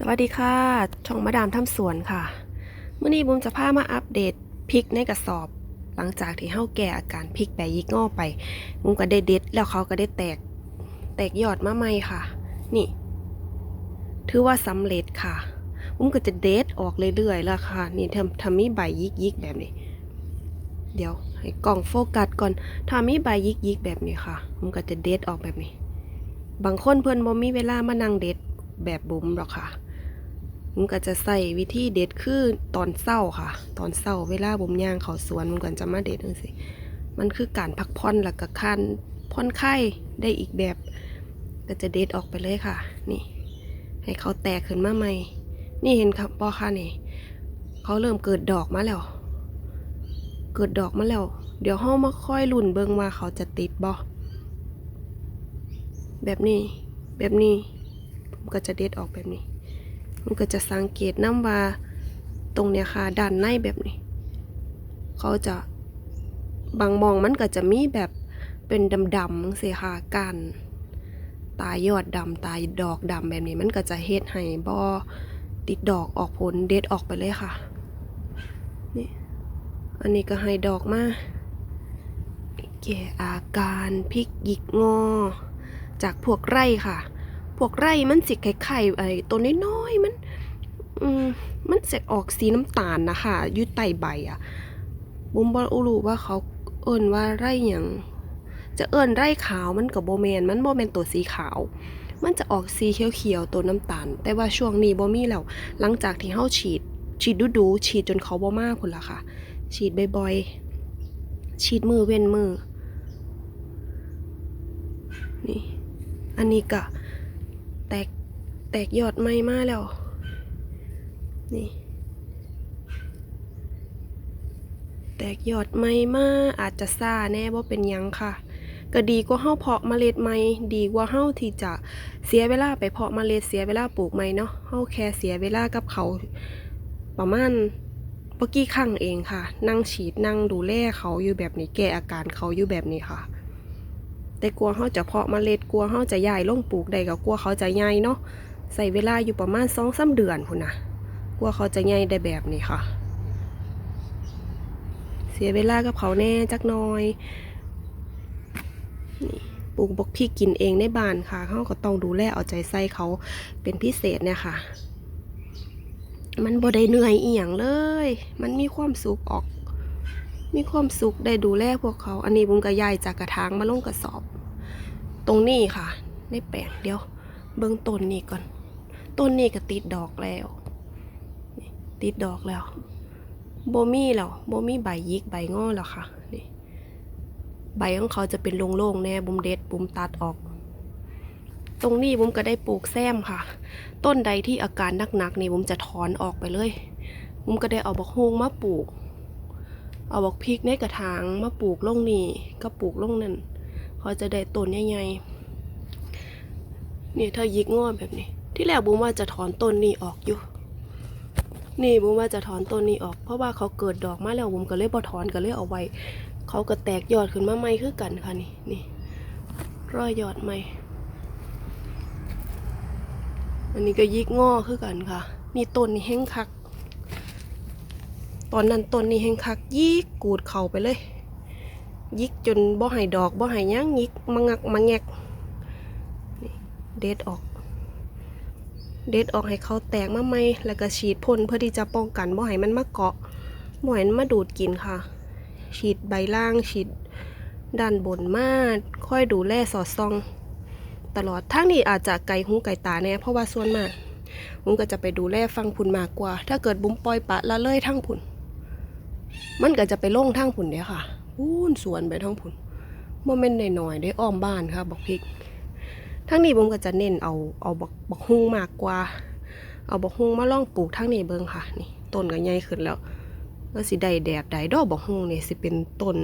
สวัสดีค่ะ ช่องมาดามทำสวนค่ะเมื่อนี้บุมจะพามาอัปเดตพริกในกระสอบ หลังจากที่เฮาแก่อาการพริกแปรยิกงอไปบุมก็ได้เด็ด แล้วเขาก็ได้แตก แตกยอดมาใหม่ค่ะ นี่ ถือว่าสำเร็จค่ะบุมก็จะเด็ดออกเรื่อยๆแล้วค่ะ นี่ทำทำมีใบยิกยิกแบบนี้ เดี๋ยวให้กล้องโฟกัสก่อนถ้ามีใบยิกยิกแบบนี้ค่ะบุมก็จะเด็ดออกแบบนี้ บางคนเพื่อนบ่มีเวลามานั่งเด็ดแบบบุ๋มหรอกค่ะ มันก็จะใส่วิธีเด็ดคือตอนเศร้าค่ะ ตอนเศร้าเวลาบุ๋มย่างเขาสวนมันก็จะมาเด็ดจังสิมันคือการพักผ่อนแล้วก็คันผ่อนคลายได้อีกแบบ ก็จะเด็ดออกไปเลยค่ะ นี่ ให้เขาแตกขึ้นมาใหม่ นี่เห็นครับปอค่ะนี่เขาเริ่มเกิดดอกมาแล้ว เกิดดอกมาแล้ว เดี๋ยวห้องมาค่อยลุ่นเบิงว่าเขาจะติดบ่แบบนี้ แบบนี้ ผมก็จะเด็ดออกแบบนี้ มันก็จะสังเกตน้ำว่าตรงเนี้ยค่ะด้านในแบบนี้ เขาจะบางมองมันก็จะมีแบบเป็นดำๆสิค่ะกันตายอดดำตายดอกดำแบบนี้มันก็จะเฮ็ดให้บอติดดอกออกผลเด็ดออกไปเลยค่ะนี่อันนี้ก็ให้ดอกมาแก่อาการพริกหยิกงอ จากพวกไร่ค่ะ พวกไร่มันสิไข่ไข่ไอ้ตัวน้อยๆมัน อืมมันจะออกสีน้ำตาลนะคะอยู่ใต้ใบอะบุมบอรู้ว่าเขาเอิ้นว่าไร่หยังจะเอิ้นไร่ขาวมันกับโบแมนมันโบแมนตัวสีขาว มันจะออกสีเขียวๆตัวน้ำตาล แต่ว่าช่วงนี้บ่มีแล้วหลังจากที่เฮาฉีด ฉีดดูๆฉีดจนเขาบมาพุ่นละค่ะ ฉีดบ่อยๆฉีดมือเว้นมือนี่อันนี้ก็ แตกแตกยอดใหม่มาแล้ว นี่ แตกยอดใหม่มาอาจจะซ่าแน่ว่าเป็นยังค่ะ ก็ดีกว่าเฮาเพาะเมล็ดใหม่ดีกว่าเฮาที่จะเสียเวลาไปเพาะเมล็ดเสียเวลาปลูกใหม่เนาะเฮาแค่เสียเวลากับเขาประมาณเมื่อกี้ครั้งเองค่ะ นั่งฉีดนั่งดูแลเขาอยู่แบบนี้แก้อาการเขาอยู่แบบนี้ค่ะ แต่กลัวเขาจะเพาะเมล็ดกลัวเขาจะย้ายลงปลูกได้ก็กลัวเขาจะใหญ่เนาะใส่เวลาอยู่ประมาณสองสาเดือนพุ่นนะกลัวเขาจะใหญ่ได้แบบนี้ค่ะ เสียเวลากับเขาแน่จักน่อยนี่ปลูกบกพริกกินเองในบ้านค่ะเขาก็ต้องดูแลเอาใจใส่เขาเป็นพิเศษเนี่ยค่ะ มันบ่ได้เหนื่อยอีหยังเลย มันมีความสุขออก มีความสุขได้ดูแลพวกเขา อันนี้บุ้งกระยายจากกระถางมาลงกระสอบ ตรงนี้ค่ะในแปลงเดียวเบื้องต้นนี่ก่อน ต้นนี้ก็ติดดอกแล้ว ติดดอกแล้วโบมี่แล้วโบมี่ใบยิกใบงอแล้วค่ะนี่ใบของเขาจะเป็นโล่งๆแน่บุมเด็ดบุมตัดออก ตรงนี้บุมก็ได้ปลูกแซมค่ะ ต้นใดที่อาการหนักๆนี่บุมจะถอนออกไปเลยบุมก็ได้เอาบักฮวงมาปลูก เอาบักพริกในกระถางมาปลูกลงนี่ก็ปลูกลงนั่นเขาจะได้ต้นใหญ่ๆนี่ถ้ายิกงอแบบนี้ ที่แรกบุ้มว่าจะถอนต้นนี้ออกอยู่ นี่บุ้มว่าจะถอนต้นนี้ออก เพราะว่าเขาเกิดดอกมาแล้วบุ้มก็เลยบ่ถอนก็เลยเอาไว้ เขาก็แตกยอดขึ้นมาใหม่คือกันค่ะนี่นี่รอยยอดใหม่ อันนี้ก็ยิกงอคือกันค่ะ นี่ต้นนี่แห้งคัก ตอนนั้นต้นนี้แห้งคักยิกกูดเข่าไปเลย ยิกจนบ่ให้ดอกบ่ห้หย่างยิกมางักมาแงกเด็ดออก เด็ดออกให้เขาแตกมาใหม่แล้วก็ฉีดพ่นเพื่อที่จะป้องกันบ่ให้มันมาเกาะบ่ให้มันมาดูดกินค่ะ ฉีดใบล่างฉีดด้านบนมาค่อยดูแลสอดส่อง ตลอดทั้งนี้อาจจะไกลหูไกลตาแน่เพราะว่าส่วนมากบุ้มก็จะไปดูแลฟังผุนมากกว่า ถ้าเกิดบุ้มปล่อยปะละเลยทั้งผุน มันก็จะไปล่งทางผุนเด้ค่ะพูนสวนไปทั้งผุนโมเมนต์หน่อยๆได้อ้อมบ้านค่ะบอกพริกทั้งนี้ผมก็จะเน้นเอาเอาบักบักฮุ้งมากกว่า เอาบักฮุ้งมาล่องปลูกทั้งนี้เบิ่งค่ะ นี่ต้นก็ใหญ่ขึ้นแล้วแล้วสิได้แดดได้ดอกบักฮุ้งนี่สิเป็นต้น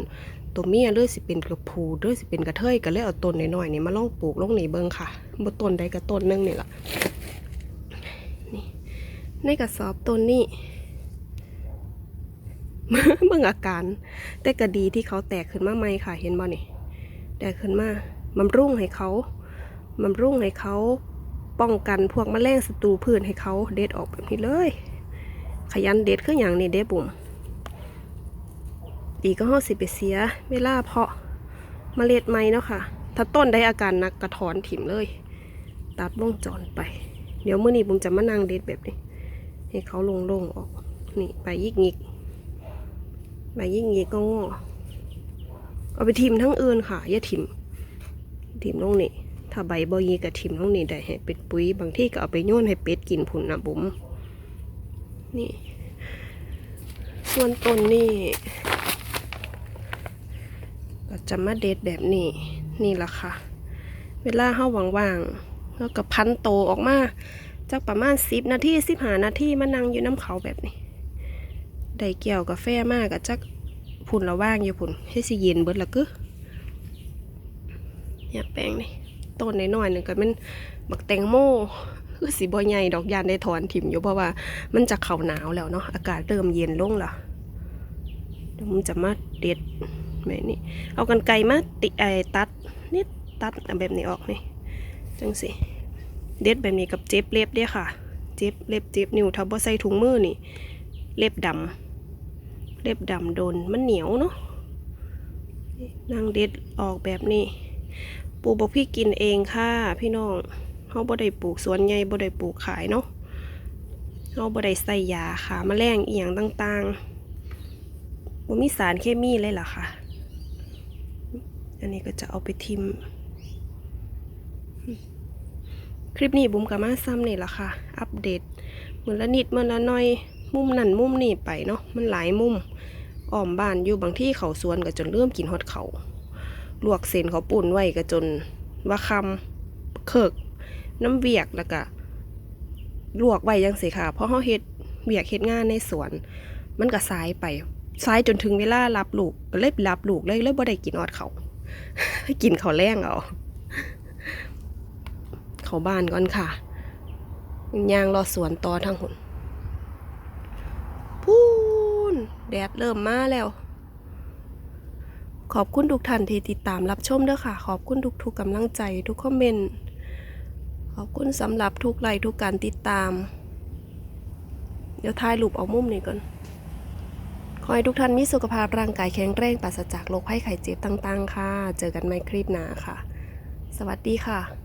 ตัวเมียหรือสิเป็นกระพูหรือสิเป็นกระเทยก็เลยเอาต้นน้อยๆนี่มาล่องปลูกล่องนี่เบิ่งค่ะบ่ต้นใดก็ต้นหนึงนี่ล่ะนี่ในกระสอบต้นนี้ เบิ่งอาการ แต่ก็ดีที่เขาแตกขึ้นมาใหม่ค่ะ เห็นบ่นี่แตกขึ้นมาบำรุงให้เขาบำรุงให้เขาป้องกันพวกแมลงศัตรูพืชให้เขาเด็ดออกแบบนี้เลย ขยันเด็ดคืออย่างนี้เด้บุ๋มดีก็ห้อสิไปเสียเวลาเพาะเมล็ดไม้เนาะค่ะ ถ้าต้นได้อาการนักกระถอนถิ่มเลย ตัดวงจรไป เดี๋ยวเมื้อนี้บุ๋มจะมานั่งเด็ดแบบนี้ ให้เขาโล่งๆออก นี่ใบยิกงิก ใบยิกงิกก็งอเอาไปทิมทั้งอื่นค่ะ อย่าทิมทิมลงนี่ถ้าใบบอยีกับทิมลงนี่ได้ให้เป็ดปุ๋ย บางที่ก็เอาไปโยนให้เป็ดกินผุนนะบุ๋มนี่ ส่วนต้นนี่ก็จะมาเด็ดแบบนี้ นี่ละค่ะ เวลาเฮาว่างๆแล้วก็พันโตออกมาจักประมาณสิบนาทีสิบหานาทีมานั่งอยู่น้ำเขาแบบนี้ ได้เกี่ยวกาแฟมากกับจักพุ่นละว่างอยู่พุ่นให้สิเย็นเบิดละกึอย่าแปลงนี่ต้นน้อยๆหนึ่งก็มันบักแตงโมคือสีบอใหญ่ดอกยานได้ถอนถิ่มอยู่เพราะว่ามันจะเข่าหนาวแล้วเนาะอากาศเริ่มเย็นลงละเดี๋ยวมันจะมาเด็ดแบบนี้ เอากันไกลมาติไอตัดนิดตัดแบบนี้ออกนี่จังสิเด็ดแบบนี้กับเจ็บเล็บเด้อค่ะ เจ็บเล็บเจ็บนิ้วถ้าบ่ใส่ถุงมือนี่ เล็บดำ เล็บดำโดนมันเหนียวเนาะนี่นางเด็ดออกแบบนี้ปลูกบอกพี่กินเองค่ะ พี่น้องเฮาบ่ได้ปลูกสวนใหญ่บ่ได้ปลูกขายเนาะเฮาบ่ได้ใส่ยาขาแมลงเอียงต่างๆบ่มีสารเคมีเลยล่ะค่ะอันนี้ก็จะเอาไปทิม คลิปนี้บุ๋มกับมาซ้ำนี่ละค่ะ อัปเดตเหมือนละนิดเหมือนละหน้อย มุมนั่นมุมนี่ไปเนาะมันหลายมุมอ้อมบ้านอยู่บางที่เขาสวนก็จนเริ่มกินฮอดเขาลวกเส้นเขาปุ่นไว้ก็จนว่าคำเคิกน้ำเบียกแล้วก็ลวกไว้ยังสิค่ะ เพราะเขาเฮ็ดเบียกเฮ็ดงานในสวน มันก็สายไปสายจนถึงเวลารับลูกก็เลยรับลูกเลยเลยบ่ได้กินฮอดเขากินเขาแรงเอาเขาบ้านก่อนค่ะยางรอสวนต่อทางหุนพูน แดดเริ่มมาแล้ว ขอบคุณทุกท่านที่ติดตามรับชมเด้อค่ะ ขอบคุณทุกๆกำลังใจทุกคอมเมนต์ ขอบคุณสำหรับทุกไลค์ทุกการติดตาม เดี๋ยวถ่ายรูปเอามุมนี้ก่อน ขอให้ทุกท่านมีสุขภาพร่างกายแข็งแรงปราศจากโรคภัยไข้เจ็บต่าง ๆ ค่ะ เจอกันใหม่คลิปหน้าค่ะ สวัสดีค่ะ